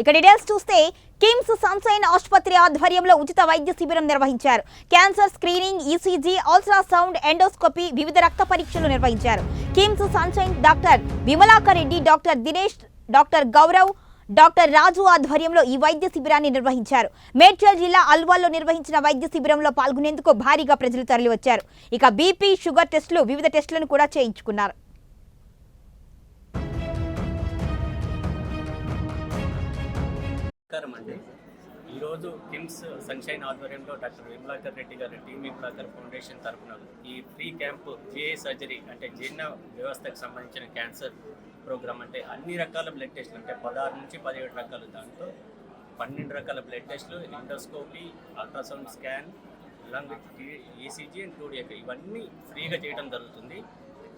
ఇక డీటెయిల్స్ చూస్తే కిమ్స్ సన్సైన్ ఆసుపత్రి ఆధ్వర్యంలో ఉచిత వైద్య శిబిరం నిర్వహించారు. Cancer screening ECG ultrasound endoscopy వివిధ రక్త పరీక్షలు నిర్వహించారు. KIMS Sunshine doctor Vimalakar Reddy doctor Dinesh doctor Gaurav doctor Raju ఆధ్వర్యంలో ఈ వైద్య శిబిరాన్ని నిర్వహించారు. మేడ్చల్ జిల్లా అల్వాల్లో నిర్వహించిన వైద్య శిబిరంలో పాల్గొనేందుకు భారీగా ప్రజలు తరలివచ్చారు. ఇక బీపీ షుగర్ టెస్టులు వివిధ టెస్టులను కూడా చేయించుకున్నారు. నమస్కారం అండి ఈరోజు కిమ్స్ సన్షైన్ ఆధ్వర్యంలో డాక్టర్ విమలాకర్ రెడ్డి గారి టీమ్ విమలాకర్ ఫౌండేషన్ తరఫున ఈ ఫ్రీ క్యాంప్ జిఐ సర్జరీ అంటే జీర్ణ వ్యవస్థకు సంబంధించిన క్యాన్సర్ ప్రోగ్రామ్ అంటే అన్ని రకాల బ్లడ్ టెస్ట్లు అంటే పదహారు నుంచి పదిహేడు రకాలు దాంట్లో పన్నెండు రకాల బ్లడ్ టెస్ట్లు endoscopy ultrasound scan lung with ECG and టూడియక్ ఇవన్నీ ఫ్రీగా చేయడం జరుగుతుంది.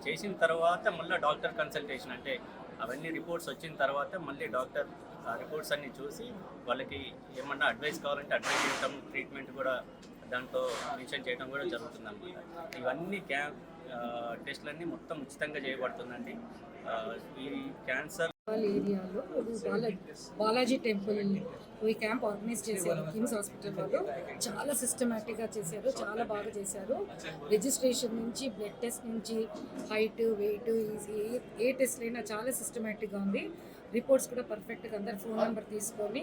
చేసిన తర్వాత మళ్ళీ డాక్టర్ కన్సల్టేషన్ అంటే అవన్నీ రిపోర్ట్స్ వచ్చిన తర్వాత మళ్ళీ డాక్టర్ రిపోర్ట్స్ అన్ని చూసి వాళ్ళకి ఏమన్నా అడ్వైస్ కావాలంటే అడ్వైస్ చేయటం ట్రీట్మెంట్ కూడా దాంట్లో మెన్షన్ చేయడం కూడా జరుగుతుంది అనమాట ఇవన్నీ క్యా టెస్ట్లన్నీ మొత్తం ఉచితంగా చేయబడుతుందండి. ఈ క్యాన్సర్ ఏరియాలో బాలాజీ టెంపుల్ ఈ క్యాంప్ ఆర్గనైజ్ చేశారు కిమ్స్ హాస్పిటల్ వాళ్ళు చాలా సిస్టమేటిక్గా చేశారు చాలా బాగా చేశారు. రిజిస్ట్రేషన్ నుంచి బ్లడ్ టెస్ట్ నుంచి హైట్ వెయిట్ ఏ టెస్ట్ అయినా చాలా సిస్టమేటిక్గా ఉంది. రిపోర్ట్స్ కూడా పర్ఫెక్ట్గా అందరు ఫోన్ నెంబర్ తీసుకొని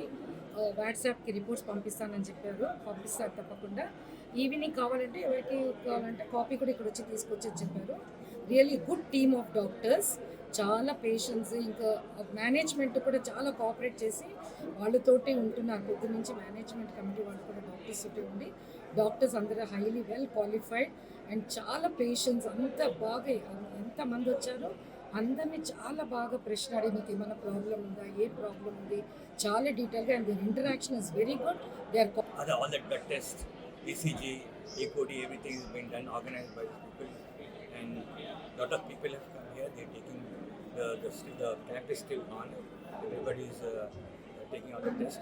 వాట్సాప్కి రిపోర్ట్స్ పంపిస్తానని చెప్పారు. పంపిస్తారు తప్పకుండా. ఈవినింగ్ కావాలంటే ఎవరికి కావాలంటే కాపీ కూడా ఇక్కడ వచ్చి తీసుకొచ్చి చెప్పారు. Really good team of doctors చాలా పేషెంట్స్ ఇంకా మేనేజ్మెంట్ కూడా చాలా కోఆపరేట్ చేసి వాళ్ళతోటి ఉంటున్నారు పొద్దు నుంచి మేనేజ్మెంట్ కమిటీ వాళ్ళు కూడా డాక్టర్స్ తోటి ఉండి డాక్టర్స్ అందరూ హైలీ వెల్ క్వాలిఫైడ్ అండ్ చాలా పేషెంట్స్ అంత బాగా ఎంతమంది వచ్చారో అందరినీ చాలా బాగా ప్రశ్న అడిగి మీకు ఏమైనా ప్రాబ్లం ఉందా ఏ ప్రాబ్లం ఉంది చాలా డీటెయిల్గా and their interaction is very good they are other all ECG, ECOD, everything is being done, organized by people. And a lot of people have come here. They're taking the the, still, the camp is still on. Everybody is uh, taking out the test,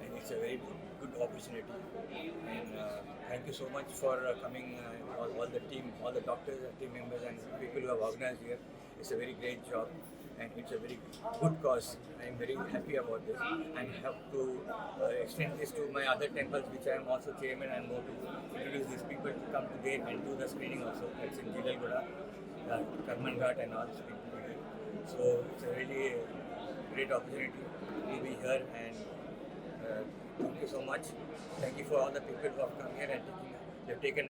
and it's a very good opportunity. And uh, thank you so much for uh, coming, uh, all, all the team, all the doctors, team members, and people who have organized here. It's a very great job. And it's a very good cause. I am very happy about this, and have to uh, extend this to my other temples, which I am also chairman, and more to introduce these people to come to there and do the screening also. That's in Jilalgoda, uh, Karman Ghat, and all these people. So it's a really great opportunity to be here, and uh, thank you so much. Thank you for all the people who have come here and taken, they've taken